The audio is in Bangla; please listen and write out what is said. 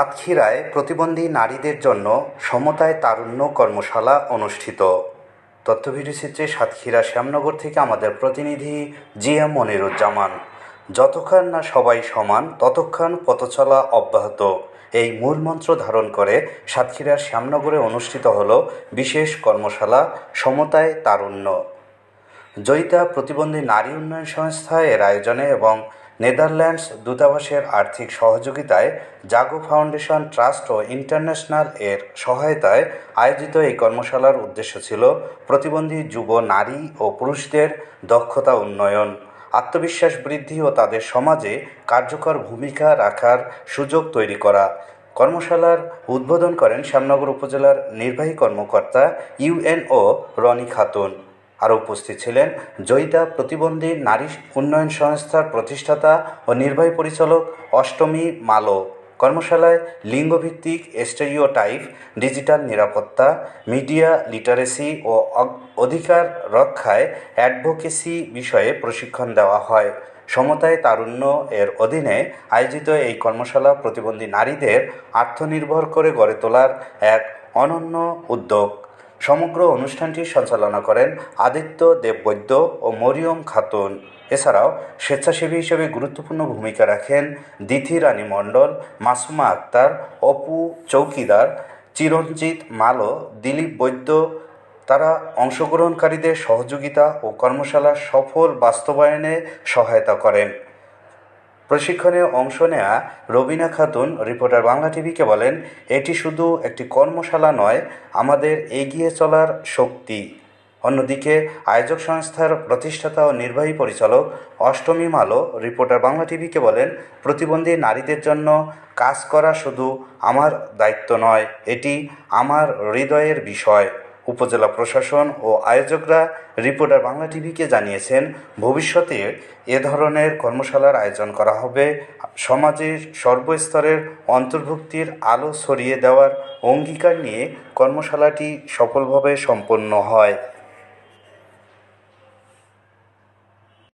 সাতক্ষীরায় প্রতিবন্ধী নারীদের জন্য সমতায় তারুণ্য কর্মশালা অনুষ্ঠিত। তথ্য ভিডিওচিত্রে সাতক্ষীরা শ্যামনগর থেকে আমাদের প্রতিনিধি জি এম মনিরুজ্জামান। যতক্ষণ না সবাই সমান, ততক্ষণ পথচলা অব্যাহত। এই মূল মন্ত্র ধারণ করে সাতক্ষীরার শ্যামনগরে অনুষ্ঠিত হলো বিশেষ কর্মশালা সমতায় তারুণ্য। জয়িতা প্রতিবন্ধী নারী উন্নয়ন সংস্থা এর আয়োজনে এবং নেদারল্যান্ডস দূতাবাসের আর্থিক সহযোগিতায় জাগো ফাউন্ডেশন ট্রাস্ট ও ইন্টারন্যাশনাল এর সহায়তায় আয়োজিত এই কর্মশালার উদ্দেশ্য ছিল প্রতিবন্ধী যুব নারী ও পুরুষদের দক্ষতা উন্নয়ন। আত্মবিশ্বাস বৃদ্ধি ও তাদের সমাজে কার্যকর ভূমিকা রাখার সুযোগ তৈরি করা। কর্মশালার উদ্বোধন করেন শ্যামনগর উপজেলার নির্বাহী কর্মকর্তা ইউএনও রনি খাতুন। আরও উপস্থিত ছিলেন জয়িতা প্রতিবন্ধী নারী উন্নয়ন সংস্থার প্রতিষ্ঠাতা ও নির্বাহী পরিচালক অষ্টমী মালো। কর্মশালায় লিঙ্গভিত্তিক স্টেরিওটাইপ, ডিজিটাল নিরাপত্তা, মিডিয়া লিটারেসি ও অধিকার রক্ষায় অ্যাডভোকেসি বিষয়ে প্রশিক্ষণ দেওয়া হয়। সমতায় তারুণ্য এর অধীনে আয়োজিত এই কর্মশালা প্রতিবন্ধী নারীদের আত্মনির্ভর করে গড়ে তোলার এক অনন্য উদ্যোগ। সমগ্র অনুষ্ঠানটি সঞ্চালনা করেন আদিত্য দেববৈদ্য ও মরিয়ম খাতুন। এছাড়াও স্বেচ্ছাসেবী হিসেবে গুরুত্বপূর্ণ ভূমিকা রাখেন দিথি রানী মণ্ডল, মাসুমা আক্তার, অপু চৌকিদার, চিরঞ্জিত মালো, দিলীপ বৈদ্য। তারা অংশগ্রহণকারীদের সহযোগিতা ও কর্মশালার সফল বাস্তবায়নে সহায়তা করেন। প্রশিক্ষণে অংশ নেয়া রবিনা খাতুন, রিপোর্টার বাংলা টিভিকে বলেন, এটি শুধু একটি কর্মশালা নয়, আমাদের এগিয়ে চলার শক্তি। অন্যদিকে, আয়োজক সংস্থার প্রতিষ্ঠাতা ও নির্বাহী পরিচালক অষ্টমী মালো, রিপোর্টার বাংলা টিভিকে বলেন, প্রতিবন্ধী নারীদের জন্য কাজ করা শুধু আমার দায়িত্ব নয়, এটি আমার হৃদয়ের বিষয়। উপজেলা প্রশাসন ও আয়োজকরা রিপোর্টার বাংলা টিভিকে জানিয়েছেন, ভবিষ্যতে এ ধরনের কর্মশালার আয়োজন করা হবে। সমাজের সর্বস্তরের অন্তর্ভুক্তির আলো ছড়িয়ে দেওয়ার অঙ্গীকার নিয়ে কর্মশালাটি সফলভাবে সম্পন্ন হয়।